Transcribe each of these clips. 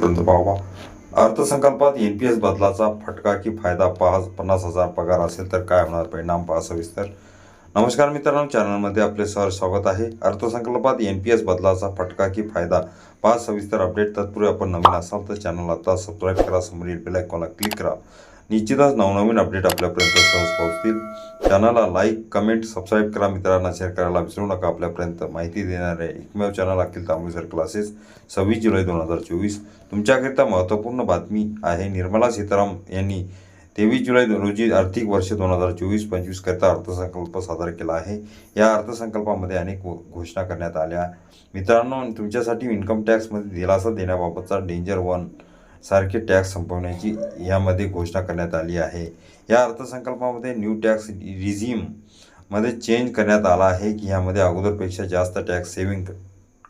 शेवटपर्यंत पाहावा अर्थसंकल्पात एन पी एस बदलाचा फटका की फायदा पाच पन्नास हजार पगार असेल तर काय होणार? परिणाम पहा सविस्तर नमस्कार मित्रांनो चॅनलमध्ये आपले सर स्वागत आहे. अर्थसंकल्पात एन पी एस बदलाचा फटका की फायदा? पाच सविस्तर अपडेट तत्पूर्वी आपण नवीन असाल तर चॅनल आता सबस्क्राईब करा समोरील बेल आयकॉनला क्लिक करा. निश्चितच नवनवीन अपडेट आपल्यापर्यंत सहज पोहोचतील. चॅनलला लाईक कमेंट सबस्क्राईब करा. मित्रांना शेअर करायला विसरू नका. आपल्यापर्यंत माहिती देणारे एकमेव चॅनल अखिल तांबेसर क्लासेस सव्वीस जुलै दोन हजार चोवीस. तुमच्याकरिता महत्त्वपूर्ण बातमी आहे. निर्मला सीताराम यांनी तेवीस जुलै रोजी आर्थिक वर्ष दोन हजार चोवीस पंचवीस करता अर्थसंकल्प सादर केला आहे. या अर्थसंकल्पामध्ये अनेक घोषणा करण्यात आल्या. मित्रांनो तुमच्यासाठी इन्कम टॅक्समध्ये दिलासा देण्याबाबतचा डेंजर वन सारखे टॅक्स संपवण्याची यामध्ये घोषणा करण्यात आली आहे. या अर्थसंकल्पामध्ये न्यू टॅक्स रिझिममध्ये चेंज करण्यात आला आहे की यामध्ये अगोदरपेक्षा जास्त टॅक्स सेविंग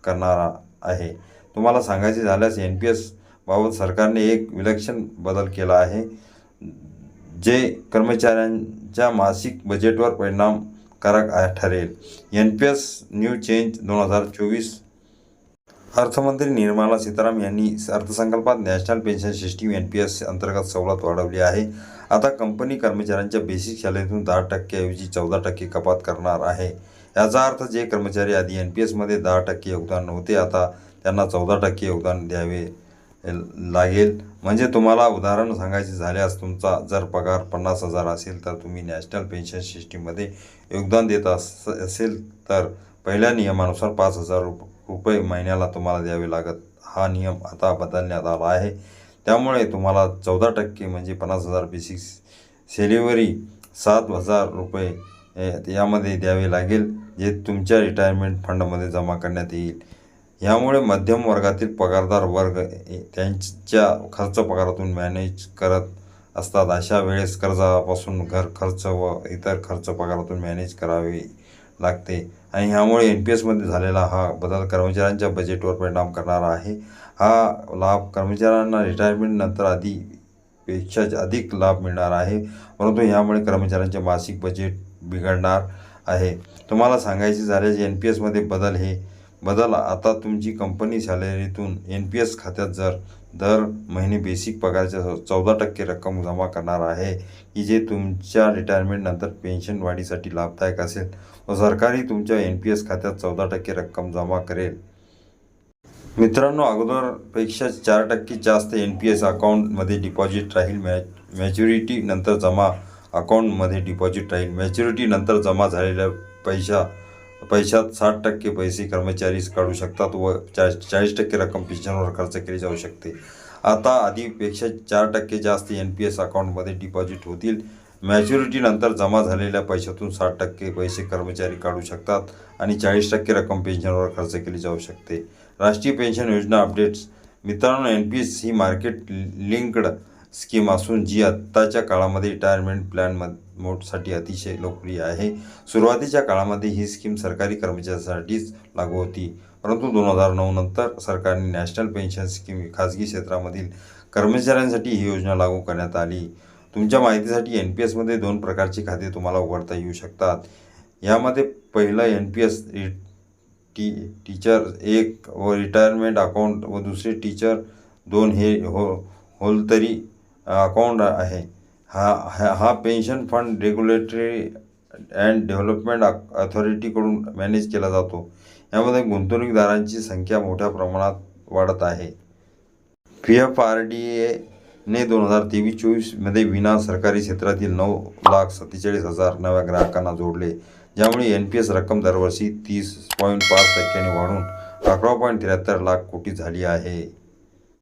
करणारा आहे. तुम्हाला सांगायचे झाल्यास एन पी एसबाबत सरकारने एक विलक्षण बदल केला आहे. जे कर्मचाऱ्यांच्या मासिक बजेटवर परिणामकारक ठरेल. N P S new change दोन हजार चोवीस. अर्थमंत्री निर्मला सीताराम यांनी अर्थसंकल्पात national pension system N P S अंतर्गत सवलत वाढवली आहे. आता कंपनी कर्मचाऱ्यांच्या बेसिक सॅलरीतून दहा टक्क्याऐवजी चौदा टक्के कपात करणार आहे. याचा अर्थ जे कर्मचारी आधी एन पी एसमध्ये दहा टक्के योगदान नव्हते आता त्यांना चौदा टक्के योगदान द्यावे. लागेल. म्हणजे तुम्हाला उदाहरण सांगायचे झाल्यास तुमचा जर पगार पन्नास हजार असेल तर तुम्ही नॅशनल पेन्शन सिस्टीममध्ये योगदान देत अस असेल तर पहिल्या नियमानुसार पाच हजार रुप रुपये महिन्याला तुम्हाला द्यावे लागत. हा नियम आता बदलण्यात आला आहे. त्यामुळे तुम्हाला चौदा टक्के म्हणजे पन्नास हजार बेसिक सेलिव्हरी सात हजार रुपये यामध्ये द्यावे लागेल जे तुमच्या रिटायरमेंट फंडमध्ये जमा करण्यात येईल. यामुळे मध्यम वर्गातील पगारदार वर्ग त्यांच्या खर्च पगारातून मॅनेज करत असतात. अशा वेळेस कर्जापासून घर खर्च व इतर खर्च पगारातून मॅनेज करावे लागते. आणि ह्यामुळे एन पी एसमध्ये झालेला हा बदल कर्मचाऱ्यांच्या बजेटवर परिणाम करणारा आहे. हा लाभ कर्मचाऱ्यांना रिटायरमेंटनंतर आधी पेक्षा अधिक लाभ मिळणार आहे. परंतु ह्यामुळे कर्मचाऱ्यांचे मासिक बजेट बिघडणार आहे. तुम्हाला सांगायचे झाल्यास एन पी एसमध्ये बदल हे बदल. आता तुमची कंपनी सॅलरीतून एन पी एस खात्यात जर दर महिने बेसिक पगाराच्या चौदा टक्के रक्कम जमा करणार आहे की जे तुमच्या रिटायरमेंटनंतर पेन्शन वाढीसाठी लाभदायक असेल व सरकारही तुमच्या एन पी एस खात्यात चौदा टक्के रक्कम जमा करेल. मित्रांनो अगोदरपेक्षा चार टक्के जास्त एन पी एस अकाउंटमध्ये डिपॉझिट राहील. मॅ मॅच्युरिटी नंतर जमा अकाउंटमध्ये डिपॉझिट राहील. मॅच्युरिटीनंतर जमा झालेल्या पैशा पैशात साठ टक्के पैसे कर्मचारीच काढू शकतात व चा चाळीस टक्के रक्कम पेन्शनवर खर्च केली जाऊ शकते. आता आधीपेक्षा चार टक्के जास्त एन पी एस अकाउंटमध्ये डिपॉझिट होतील. मॅच्युरिटीनंतर जमा झालेल्या पैशातून साठ टक्के पैसे कर्मचारी काढू शकतात आणि चाळीस टक्के रक्कम पेन्शनवर खर्च केली जाऊ शकते. राष्ट्रीय पेन्शन योजना अपडेट्स मित्रांनो एन पी एस ही मार्केट लिंक्ड स्कीम असून जी आत्ताच्या काळामध्ये रिटायरमेंट प्लॅन मोडसाठी अतिशय लोकप्रिय आहे. सुरुवातीच्या काळामध्ये ही स्कीम सरकारी कर्मचाऱ्यांसाठीच लागू होती. परंतु दोन हजार नऊ नंतर सरकारने नॅशनल पेन्शन स्कीम खाजगी क्षेत्रामधील कर्मचाऱ्यांसाठी ही योजना लागू करण्यात आली. तुमच्या माहितीसाठी एन पी एसमध्ये दोन प्रकारची खाते तुम्हाला उघडता येऊ शकतात. यामध्ये पहिलं N P S T teacher एक व रिटायरमेंट अकाउंट व दुसरे टीचर दोन हे हो होलतरी अकाउंट आहे. हा हा हा pension fund regulatory and development अथॉरिटीकडून manage केला जातो. यामध्ये गुंतवणूकदारांची संख्या मोठ्या प्रमाणात वाढत आहे. पी एफ आर डी एने दोन हजार तेवीस चोवीसमध्ये विना सरकारी क्षेत्रातील नऊ लाख सत्तेचाळीस हजार नव्या ग्राहकांना जोडले ज्यामुळे एन पी एस रक्कम दरवर्षी तीस पॉईंट पाच टक्क्यांनी वाढून अकरा पॉईंट त्र्याहत्तर लाख कोटी झाली आहे.